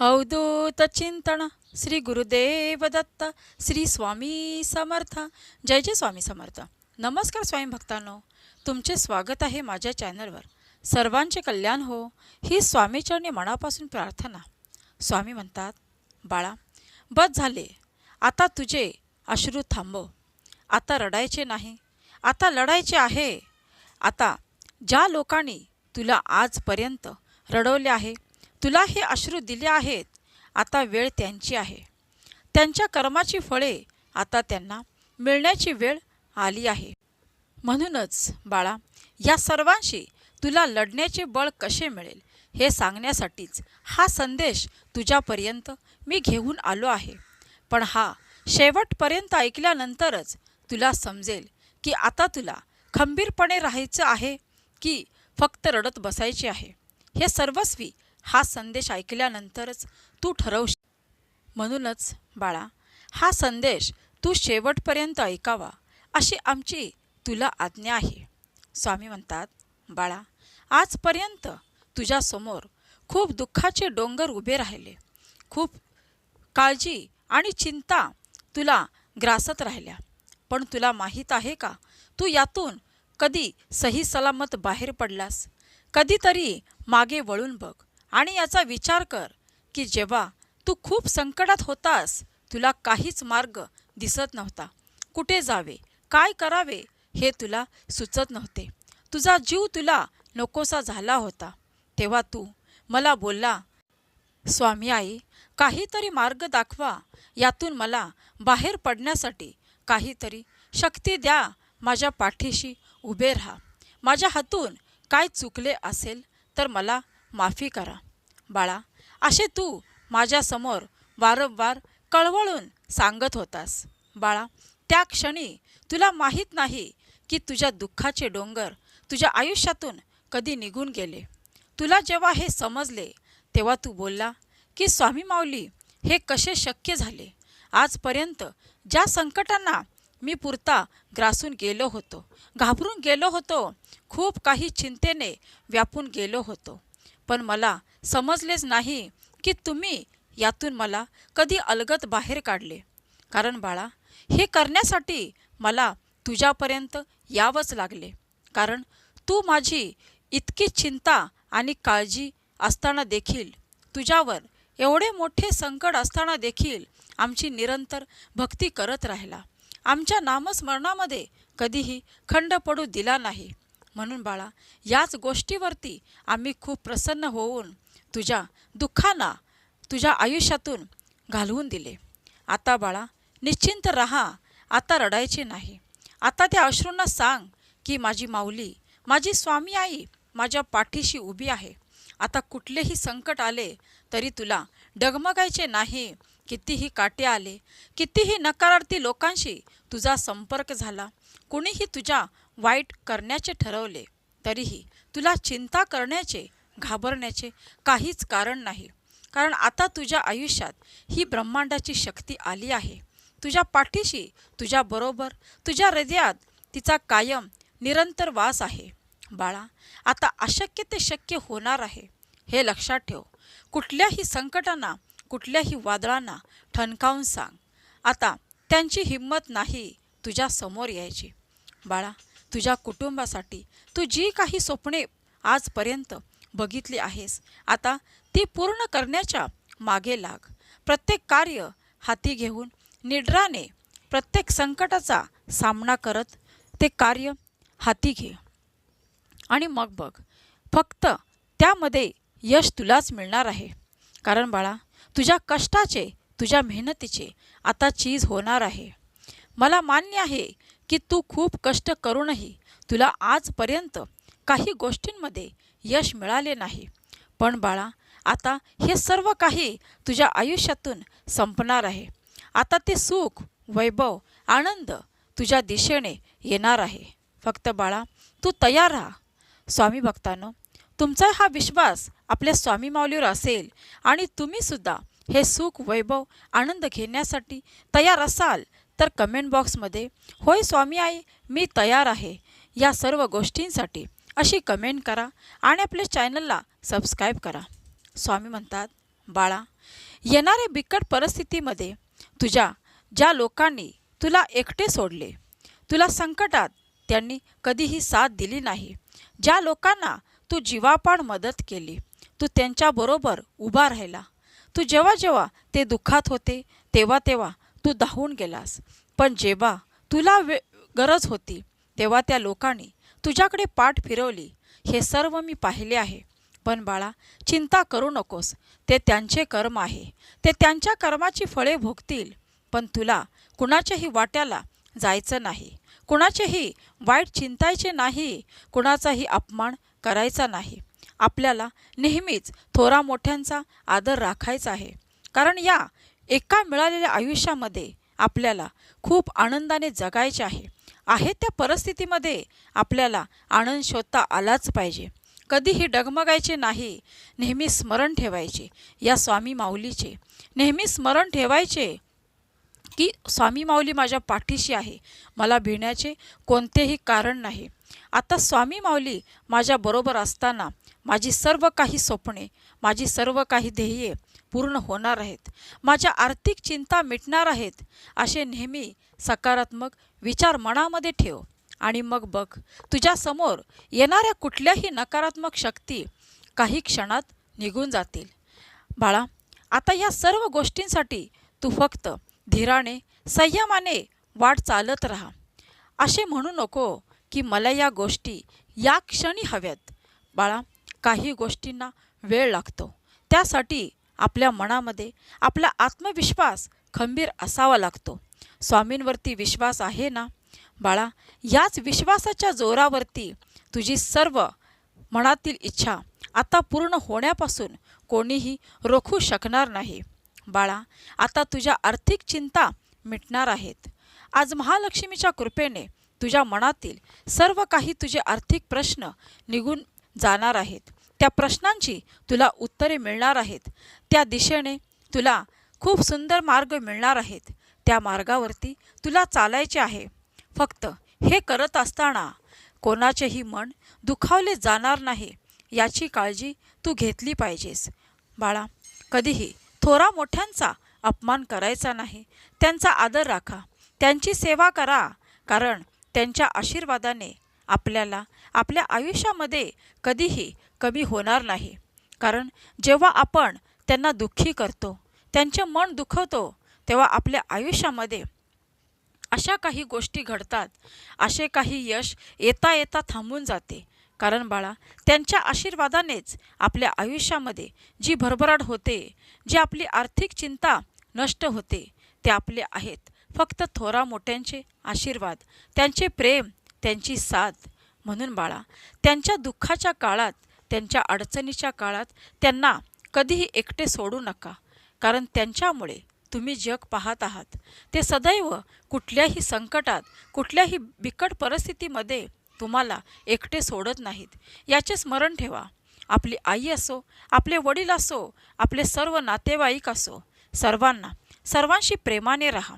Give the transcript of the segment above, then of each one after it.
अवधूत चिंतन श्री गुरुदेव दत्त श्री स्वामी समर्थ जय जय स्वामी समर्थ नमस्कार स्वामी भक्तांनो तुमचे स्वागत आहे माझ्या चॅनलवर सर्वांचे कल्याण हो ही स्वामीचरणी मनापासून प्रार्थना स्वामी म्हणतात बाळा बस झाले आता तुझे अश्रू थांबव आता रडायचे नाही आता लढायचे आहे आता ज्या लोकांनी तुला आजपर्यंत रडवले आहे तुला हे अश्रू दिले आहेत आता वेळ त्यांची आहे. त्यांच्या कर्माची फळे आता त्यांना मिळण्याची वेळ आली आहे. म्हणूनच बाळा या सर्वांशी तुला लढण्याचे बळ कसे मिळेल हे सांगण्यासाठीच हा संदेश तुझ्यापर्यंत मी घेऊन आलो आहे. पण हा शेवटपर्यंत ऐकल्यानंतरच तुला समजेल की आता तुला खंबीरपणे राहायचं आहे की फक्त रडत बसायचे आहे. हे सर्वस्वी हा संदेश ऐकल्यानंतरच तू ठरवश म्हणूनच बाळा हा संदेश तू शेवटपर्यंत ऐकावा अशी आमची तुला आज्ञा आहे. स्वामी म्हणतात बाळा आजपर्यंत तुझ्यासमोर खूप दुःखाचे डोंगर उभे राहिले. खूप काळजी आणि चिंता तुला ग्रासत राहिल्या. पण तुला माहीत आहे का तू यातून कधी सही सलामत बाहेर पडलास? कधीतरी मागे वळून बघ. आणि याचा विचार कर की जेव्हा तू खूप संकटात होतास तुला काहीच मार्ग दिसत नव्हता. कुठे जावे? काय करावे? हे तुला सुचत नव्हते. तुझा जीव तुला नकोसा झाला होता. तेव्हा तू मला बोलला स्वामी आई काहीतरी मार्ग दाखवा. यातून मला बाहेर पडण्यासाठी काहीतरी शक्ती द्या. माझ्या पाठीशी उभे राहा. माझ्या हातून काय चुकले असेल तर मला माफी करा. बाळा असे तू माझ्यासमोर वारंवार कळवळून सांगत होतास. बाळा त्या क्षणी तुला माहीत नाही की तुझ्या दुःखाचे डोंगर तुझ्या आयुष्यातून कधी निघून गेले. तुला जेव्हा हे समजले तेव्हा तू बोलला की स्वामी माऊली हे कसे शक्य झाले? आजपर्यंत ज्या संकटांना मी पुरता ग्रासून गेलो होतो घाबरून गेलो होतो खूप काही चिंतेने व्यापून गेलो होतो. पण मला समजलेच नाही की तुम्ही यातून मला कधी अलगत बाहेर काढले. कारण बाळा हे करण्यासाठी मला तुझ्यापर्यंत यावंच लागले. कारण तू माझी इतकी चिंता आणि काळजी असताना देखील तुझ्यावर एवढे मोठे संकट असताना देखील आमची निरंतर भक्ती करत राहिला. आमच्या नामस्मरणामध्ये कधीही खंड पडू दिला नाही. म्हणून बाळा याच गोष्टीवरती आम्ही खूप प्रसन्न होऊन तुझ्या दुःखांना तुझ्या आयुष्यातून घालवून दिले. आता बाळा निश्चिंत रहा. आता रडायचे नाही. आता त्या अश्रूंना सांग की माझी माऊली माझी स्वामी आई माझ्या पाठीशी उभी आहे. आता कुठलेही संकट आले तरी तुला डगमगायचे नाही. कितीही काटे आले कितीही नकारार्थी लोकांशी तुझा संपर्क झाला कुणीही तुझ्या वाईट करण्याचे ठरवले तरीही तुला चिंता करण्याचे घाबरण्याचे काहीच कारण नाही. कारण आता तुझ्या आयुष्यात ही ब्रह्मांडाची शक्ती आली आहे. तुझ्या पाठीशी तुझ्याबरोबर तुझ्या हृदयात तिचा कायम निरंतर वास आहे. बाळा आता अशक्य ते शक्य होणार आहे. हे लक्षात ठेव. कुठल्याही संकटांना कुठल्याही वादळांना ठणकावून सांग. आता त्यांची हिंमत नाही तुझ्या समोर यायची. बाळा तुझ्या कुटुंबासाठी तू जी काही स्वप्ने आजपर्यंत बघितली आहेस आता ती पूर्ण करण्याच्या मागे लाग. प्रत्येक कार्य हाती घेऊन निड्राने प्रत्येक संकटाचा सामना करत ते कार्य हाती घे. आणि मग बघ फक्त त्यामध्ये यश तुलाच मिळणार आहे. कारण बाळा तुझ्या कष्टाचे तुझ्या मेहनतीचे आता चीज होणार आहे. मला मान्य आहे की तू खूप कष्ट करूनही तुला आजपर्यंत काही गोष्टींमध्ये यश मिळाले नाही. पण बाळा आता हे सर्व काही तुझ्या आयुष्यातून संपणार आहे. आता ते सुख वैभव आनंद तुझ्या दिशेने येणार आहे. फक्त बाळा तू तयार राहा. स्वामी भक्तांनो तुमचा हा विश्वास आपल्या स्वामी माऊलीवर असेल आणि तुम्हीसुद्धा हे सुख वैभव आनंद घेण्यासाठी तयार असाल तर कमेंट बॉक्समध्ये होय स्वामी आई मी तयार आहे या सर्व गोष्टींसाठी. अशी कमेंट करा आणि आपल्या चॅनलला सबस्क्राईब करा. स्वामी म्हणतात बाळा येणाऱ्या बिकट परिस्थितीमध्ये तुझ्या ज्या लोकांनी तुला एकटे सोडले तुला संकटात त्यांनी कधीही साथ दिली नाही ज्या लोकांना तू जीवापाड मदत केली तू त्यांच्याबरोबर उभा राहिला तू जेव्हा जेव्हा ते दुःखात होते तेव्हा तेव्हा तू धावून गेलास. पण जेव्हा तुला वे गरज होती तेव्हा त्या लोकांनी तुझ्याकडे पाठ फिरवली. हे सर्व मी पाहिले आहे. पण बाळा चिंता करू नकोस. ते त्यांचे कर्म आहे. ते त्यांच्या कर्माची फळे भोगतील. पण तुला कुणाच्याही वाट्याला जायचं नाही. कुणाचेही वाईट चिंतायचे नाही. कुणाचाही अपमान करायचा नाही. आपल्याला नेहमीच थोरा मोठ्यांचा आदर राखायचा आहे. कारण या एका मिळालेल्या आयुष्यामध्ये आपल्याला खूप आनंदाने जगायचे आहे. आहे त्या परिस्थितीमध्ये आपल्याला आनंद शोधता आलाच पाहिजे. कधीही डगमगायचे नाही नेहमी स्मरण ठेवायचे या स्वामी माऊलीचे. नेहमी स्मरण ठेवायचे की स्वामी माऊली माझ्या पाठीशी आहे मला भिण्याचे कोणतेही कारण नाही. आता स्वामी माऊली माझ्याबरोबर असताना माझी सर्व काही स्वप्ने माझी सर्व काही ध्येये पूर्ण होणार आहेत. माझ्या आर्थिक चिंता मिटणार आहेत असे नेहमी सकारात्मक विचार मनामध्ये ठेव. आणि मग बघ तुझ्यासमोर येणाऱ्या कुठल्याही नकारात्मक शक्ती काही क्षणात निघून जातील. बाळा आता या सर्व गोष्टींसाठी तू फक्त धीराने संयमाने वाट चालत राहा. असे म्हणू नको की मला या गोष्टी या क्षणी हव्यात. बाळा काही गोष्टींना वेळ लागतो. त्यासाठी आपल्या मनामध्ये आपला आत्मविश्वास खंबीर असावा लागतो. स्वामींवरती विश्वास आहे ना? बाळा याच विश्वासाच्या जोरावरती तुझी सर्व मनातील इच्छा आता पूर्ण होण्यापासून कोणीही रोखू शकणार नाही. बाळा आता तुझ्या आर्थिक चिंता मिटणार आहेत. आज महालक्ष्मीच्या कृपेने तुझ्या मनातील सर्व काही तुझे आर्थिक प्रश्न निघून जाणार आहेत. त्या प्रश्नांची तुला उत्तरे मिळणार आहेत. त्या दिशेने तुला खूप सुंदर मार्ग मिळणार आहेत. त्या मार्गावरती तुला चालायचे आहे. फक्त हे करत असताना कोणाचेही मन दुखावले जाणार नाही याची काळजी तू घेतली पाहिजेस. बाळा कधीही थोरा मोठ्यांचा अपमान करायचा नाही. त्यांचा आदर राखा. त्यांची सेवा करा. कारण त्यांच्या आशीर्वादाने आपल्याला आपल्या आयुष्यामध्ये कधीही कमी होणार नाही. कारण जेव्हा आपण त्यांना दुःखी करतो त्यांचे मन दुखवतो तेव्हा आपल्या आयुष्यामध्ये अशा काही गोष्टी घडतात. असे काही यश येता येता थांबून जाते. कारण बाळा त्यांच्या आशीर्वादानेच आपल्या आयुष्यामध्ये जी भरभराट होते जी आपली आर्थिक चिंता नष्ट होते ते आपले आहेत. फक्त थोरा मोठ्यांचे आशीर्वाद त्यांचे प्रेम त्यांची साथ. म्हणून बाळा त्यांच्या दुःखाच्या काळात त्यांच्या अडचणीच्या काळात त्यांना कधीही एकटे सोडू नका. कारण त्यांच्यामुळे तुम्ही जग पाहत आहात. ते सदैव कुठल्याही संकटात कुठल्याही बिकट परिस्थितीमध्ये तुम्हाला एकटे सोडत नाहीत. याचे स्मरण ठेवा. आपली आई असो आपले वडील असो आपले सर्व नातेवाईक असो सर्वांना सर्वांशी प्रेमाने राहा.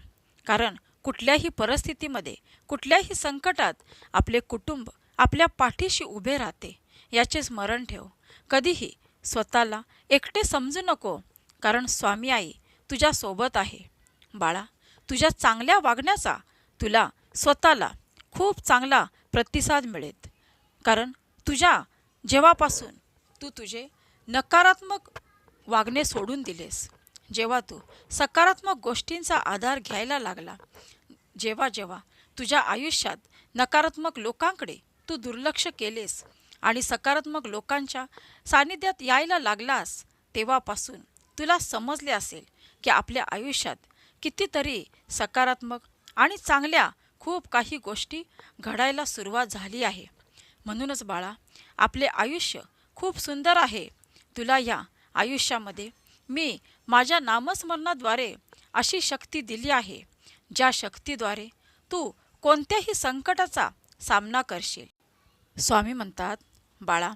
कारण कुठल्याही परिस्थितीमध्ये कुठल्याही संकटात आपले कुटुंब आपल्या पाठीशी उभे राहते. याचे स्मरण ठेव. कधीही स्वतःला एकटे समजू नको कारण स्वामी आई तुझ्यासोबत आहे. बाळा तुझ्या चांगल्या वागण्याचा तुला स्वतःला खूप चांगला प्रतिसाद मिळेल. कारण तुझ्या जेव्हापासून तू तुझे नकारात्मक वागणे सोडून दिलेस जेव्हा तू सकारात्मक गोष्टींचा आधार घ्यायला लागला जेव्हा जेव्हा तुझ्या आयुष्यात नकारात्मक लोकांकडे तू दुर्लक्ष केलेस आणि सकारात्मक लोकांच्या सानिध्यात यायला लागलास तेव्हापासून तुला समजले असेल की आपल्या आयुष्यात कितीतरी सकारात्मक आणि चांगल्या खूप काही गोष्टी घडायला सुरुवात झाली आहे. म्हणूनच बाळा आपले आयुष्य खूप सुंदर आहे. तुला या आयुष्यामध्ये मी माझ्या नामस्मरणाद्वारे अशी शक्ती दिली आहे ज्या शक्तीद्वारे तू कोणत्याही संकटाचा सामना करशील. स्वामी म्हणतात बाळा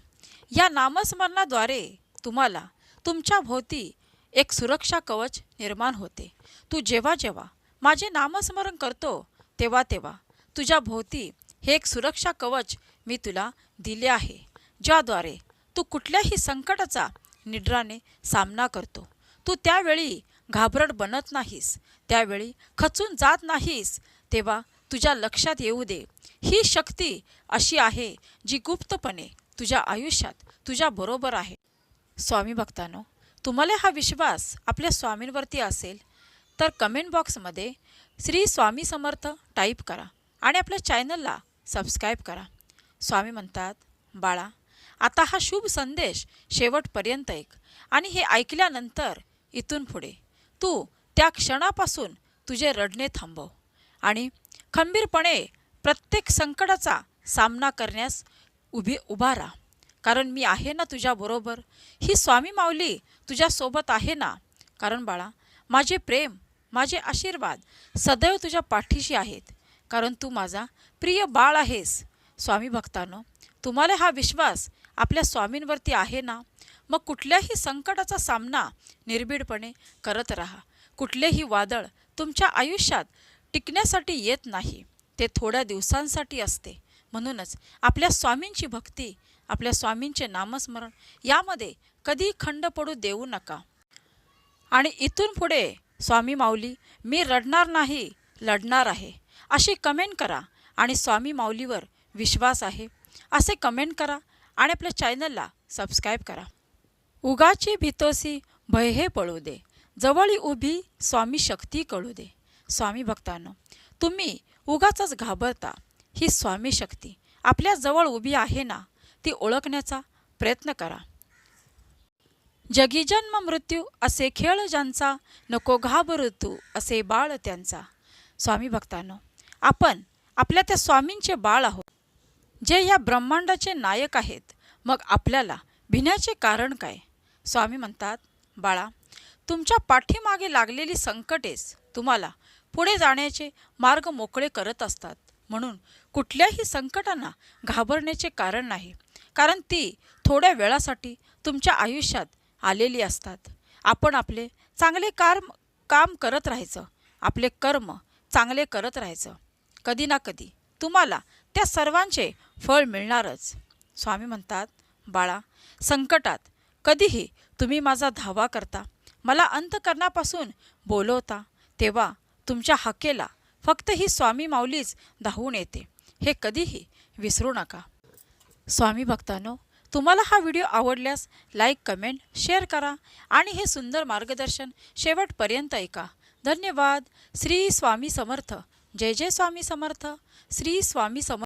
या नामस्मरणाद्वारे तुम्हाला तुमच्या भोवती एक सुरक्षा कवच निर्माण होते. तू जेव्हा जेव्हा माझे नामस्मरण करतो तेव्हा तेव्हा तुझ्या भोवती हे एक सुरक्षा कवच मी तुला दिले आहे ज्याद्वारे तू कुठल्याही संकटाचा निड्राने सामना करतो. तू त्यावेळी घाबरट बनत नाहीस त्यावेळी खचून जात नाहीस तेव्हा तुझ्या लक्षात येऊ दे. ही शक्ती अशी आहे जी गुप्तपणे तुझ्या आयुष्यात तुझ्या बरोबर आहे. स्वामी भक्तानो तुम्हाला हा विश्वास आपल्या स्वामींवरती असेल तर कमेंट बॉक्समध्ये श्री स्वामी समर्थ टाईप करा आणि आपल्या चॅनलला सबस्क्राईब करा. स्वामी म्हणतात बाळा आता हा शुभ संदेश शेवटपर्यंत ऐक आणि हे ऐकल्यानंतर इथून पुढे. तू त्या क्षणापासून तुझे रडणे थांबव. आणि खंबीरपणे प्रत्येक संकटाचा सामना करण्यास उभी उभा राहा. कारण मी आहे ना तुझ्याबरोबर ही स्वामी माऊली तुझ्यासोबत आहे ना? कारण बाळा माझे प्रेम माझे आशीर्वाद सदैव तुझ्या पाठीशी आहेत. कारण तू माझा प्रिय बाळ आहेस. स्वामी भक्तांनो तुम्हाला हा विश्वास आपल्या स्वामींवरती आहे ना? मग कुठल्याही संकटाचा सामना निर्भीडपणे करत राहा. कुठलेही वादळ तुमच्या आयुष्यात टिकण्यासाठी येत नाही. ते थोड्या दिवसांसाठी असते. म्हणूनच आपल्या स्वामींची भक्ती आपल्या स्वामींचे नामस्मरण यामध्ये कधी खंड पडू देऊ नका. आणि इथून पुढे स्वामी माऊली मी रडणार नाही लढणार आहे. अशी कमेंट करा आणि स्वामी माऊलीवर विश्वास आहे. असे कमेंट करा आणि आपल्या चॅनलला सबस्क्राईब करा. उगाची भितोसी भय हे पळू दे. जवळी उभी स्वामी शक्ती कळू दे. स्वामी भक्तांनो तुम्ही उगाच घाबरता ही स्वामी शक्ती. आपल्या जवळ उभी आहे ना ती ओळखण्याचा प्रयत्न करा. जगी जन्म मृत्यू असे खेळ ज्यांचा नको घाबरू तू असे बाळ त्यांचा. स्वामी भक्तांनो आपण आपल्या त्या स्वामींचे बाळ आहोत. जे या ब्रह्मांडाचे नायक आहेत मग आपल्याला भिण्याचे कारण काय? स्वामी म्हणतात बाळा तुमच्या पाठीमागे लागलेली संकटेच तुम्हाला पुढे जाण्याचे मार्ग मोकळे करत असतात. म्हणून कुठल्याही संकटांना घाबरण्याचे कारण नाही. कारण ती थोड्या वेळासाठी तुमच्या आयुष्यात आलेली असतात. आपण आपले चांगले कार्म काम करत राहायचं. आपले कर्म चांगले करत राहायचं. कधी ना कधी तुम्हाला त्या सर्वांचे फळ मिळणारच. स्वामी म्हणतात बाळा संकटात कधीही तुम्ही माझा धावा करता. मला अंतकरणापासून बोलवता. तेव्हा तुमच्या हाकेला फक्त ही स्वामी माऊलीच धावून येते. हे कधीही विसरू नका. स्वामी भक्तांनो तुम्हाला हा व्हिडिओ आवडल्यास लाईक कमेंट शेअर करा आणि हे सुंदर मार्गदर्शन शेवटपर्यंत ऐका. धन्यवाद. श्री स्वामी समर्थ. जय जय स्वामी समर्थ. श्री स्वामी समर्थ.